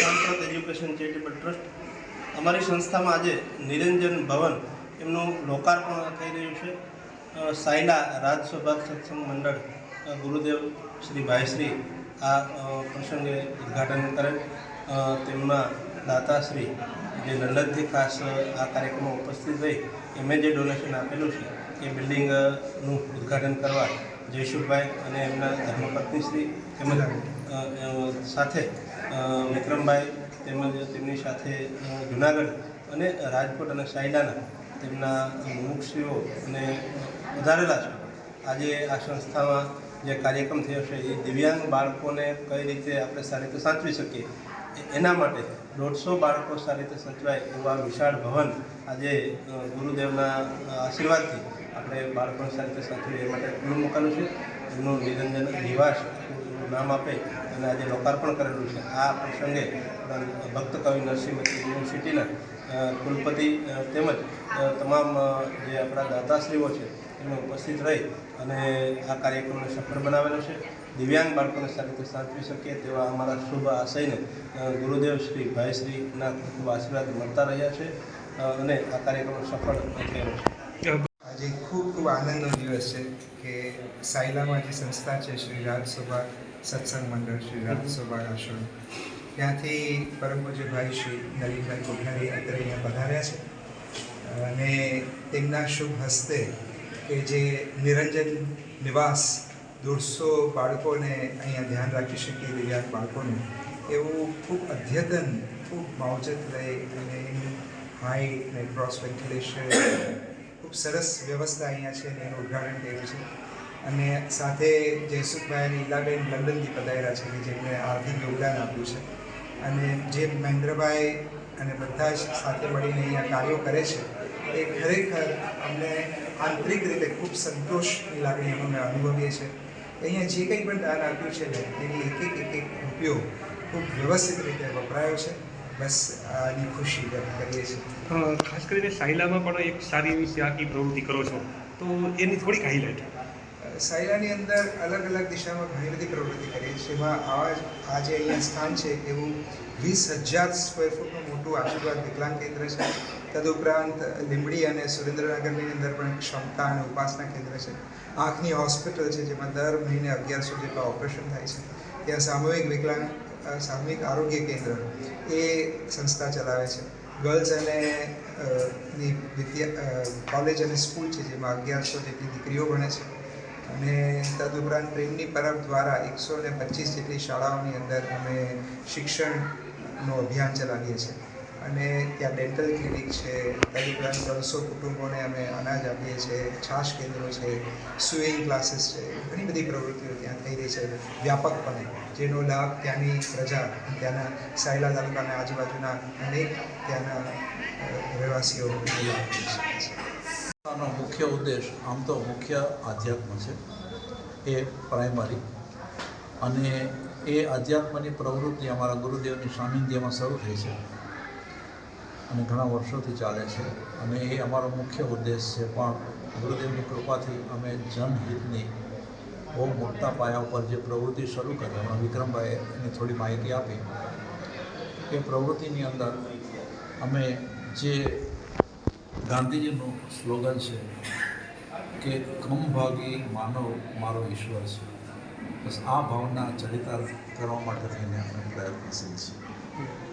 સાંપ્રત education charitable trust અમારી સંસ્થામાં આજે નિરંજન ભવન એમનું લોકાર્પણ થઈ રહ્યું છે. સાયલા રાજ સૌભાગ સત્સંગ મંડળ ગુરુદેવ શ્રી ભાઈશ્રી આ પ્રસંગે ઉદ્ઘાટન કરેલ અ, તેમના દાતાશ્રી જે લંડનથી ખાસ આ કાર્યક્રમમાં ઉપસ્થિત રહી એમણે જે ડોનેશન આપેલું છે એ બિલ્ડિંગનું ઉદ્ઘાટન કરવા જયશુભાઈ અને એમના ધર્મપત્નીશ્રી તેમજ અ, અ, સાથે વિક્રમભાઈ તેમજ તેમની સાથે જુનાગઢ અને રાજકોટ અને સાયડાના તેમના મુમુક્ષીઓ અને વધારેલા છે. આજે આ સંસ્થામાં જે કાર્યક્રમ થયો છે, એ દિવ્યાંગ બાળકોને કઈ રીતે આપણે સારી રીતે સાચવી શકીએ એના માટે દોઢસો બાળકો સારી રીતે સચવાય એવા વિશાળ ભવન આજે ગુરુદેવના આશીર્વાદથી આપણે બાળકોને સારી રીતે સચવાય એ માટે ખુલ્લું મૂકેલું છે. એમનું નિરંજન, નિવાસ નામ આપે અને આજે લોકાર્પણ કરેલું છે. આ પ્રસંગે ભક્ત કવિ નરસિંહ યુનિવર્સિટીના કુલપતિ તેમજ તમામ જે આપણા દાતાશ્રીઓ છે એમને ઉપસ્થિત રહી અને આ કાર્યક્રમને સફળ બનાવેલો છે. દિવ્યાંગ બાળકોને સારી રીતે સાચવી શકીએ તેવા અમારા શુભ આશયને ગુરુદેવ શ્રી ભાઈશ્રીના ખૂબ આશીર્વાદ મળતા રહ્યા છે અને આ કાર્યક્રમ સફળ થયેલો છે. આજે ખૂબ ખૂબ આનંદનો દિવસ છે કે સાયલામાં જે સંસ્થા છે, શ્રી રાજસભા સત્સંગ મંડળ, શ્રી રાજસભા આશ્રમ ત્યાંથી પરમ ભાઈ શ્રી નલિનભાઈ કોઠારી અત્યારે અહીંયા પધાર્યા છે. અને તેમના શુભ હસ્તે કે જે નિરંજન નિવાસ દોઢસો બાળકોને અહીંયા ધ્યાન રાખી શકીએ દિવ્યાંગ બાળકોને, એવું ખૂબ અદ્યતન ખૂબ માવજત લઈ અને એનું હાઈ અને ક્રોસ વેન્ટિલેશન ખૂબ સરસ વ્યવસ્થા અહીંયા છે અને એનું ઉદઘાટન કર્યું છે. અને સાથે જયસુખભાઈ અને ઈલાબેન લંડનથી પધાર્યા છે કે જેમણે આર્થિક યોગદાન આપ્યું છે. અને જે મહેન્દ્રભાઈ અને બધા જ સાથે મળીને અહીંયા કાર્યો કરે છે, એ ખરેખર અમને આંતરિક રીતે ખૂબ સંતોષની લાગણી અમે અનુભવીએ છીએ. અહીંયા જે કંઈ પણ દાન આપ્યું છે ને એની એક એક એક એક રૂપિયો ખૂબ વ્યવસ્થિત રીતે વપરાયો છે. બસ આની ખુશી વ્યક્ત કરીએ છીએ. ખાસ કરીને સાયલામાં પણ એક સારી એવી સેવાકી પ્રવૃત્તિ કરો છો. તો એની થોડીક હાઇલાઇટ સાયલાની અંદર અલગ અલગ દિશામાં ઘણી બધી પ્રવૃત્તિ કરીએ છીએ. એમાં આવા આ જે અહીંયા સ્થાન છે એવું વીસ હજાર સ્ક્વેર ફૂટનું મોટું આશીર્વાદ વિકલાંગ કેન્દ્ર છે. તદુપરાંત લીંબડી અને સુરેન્દ્રનગરની અંદર પણ ક્ષમતા અને ઉપાસના કેન્દ્ર છે. આંખની હોસ્પિટલ છે, જેમાં દર મહિને અગિયારસો જેટલા ઓપરેશન થાય છે. ત્યાં સામૂહિક વિકલાંગ સામૂહિક આરોગ્ય કેન્દ્ર એ સંસ્થા ચલાવે છે. ગર્લ્સ અને ની વિદ્યા કોલેજ અને સ્કૂલ છે, જેમાં અગિયારસો જેટલી દીકરીઓ ભણે છે. અને તદુપરાંત પ્રેમની પરબ દ્વારા એકસો ને પચીસ જેટલી શાળાઓની અંદર અમે શિક્ષણનું અભિયાન ચલાવીએ છીએ. અને ત્યાં ડેન્ટલ ક્લિનિક છે. તદુપરાંત ત્રણસો કુટુંબોને અમે અનાજ આપીએ છીએ. છાશ કેન્દ્રો છે. સ્વિમિંગ ક્લાસીસ છે. ઘણી બધી પ્રવૃત્તિઓ ત્યાં થઈ રહી છે. વ્યાપકપણે જેનો લાભ ત્યાંની પ્રજા ત્યાંના સાયલા તાલુકાના આજુબાજુના અનેક ત્યાંના રહેવાસીઓ લાભ મુખ્ય ઉદ્દેશ આમ તો મુખ્ય આધ્યાત્મ છે. એ પ્રાઇમરી અને એ આધ્યાત્મની પ્રવૃત્તિ અમારા ગુરુદેવની સાનિધ્યમાં શરૂ થઈ છે. અને ઘણા વર્ષોથી ચાલે છે. અને એ અમારો મુખ્ય ઉદ્દેશ છે. પણ ગુરુદેવની કૃપાથી અમે જનહિતની બહુ મોટા પાયા ઉપર જે પ્રવૃત્તિ શરૂ કરી, હમણાં વિક્રમભાઈએ એની થોડી માહિતી આપી, એ પ્રવૃત્તિની અંદર અમે જે ગાંધીજીનું સ્લોગન છે કે કમભાગી માનવ મારો ઈશ્વર છે. બસ આ ભાવના ચરિતાર્થ કરવા માટે થઈને અમે પ્રયત્નશીલ છીએ.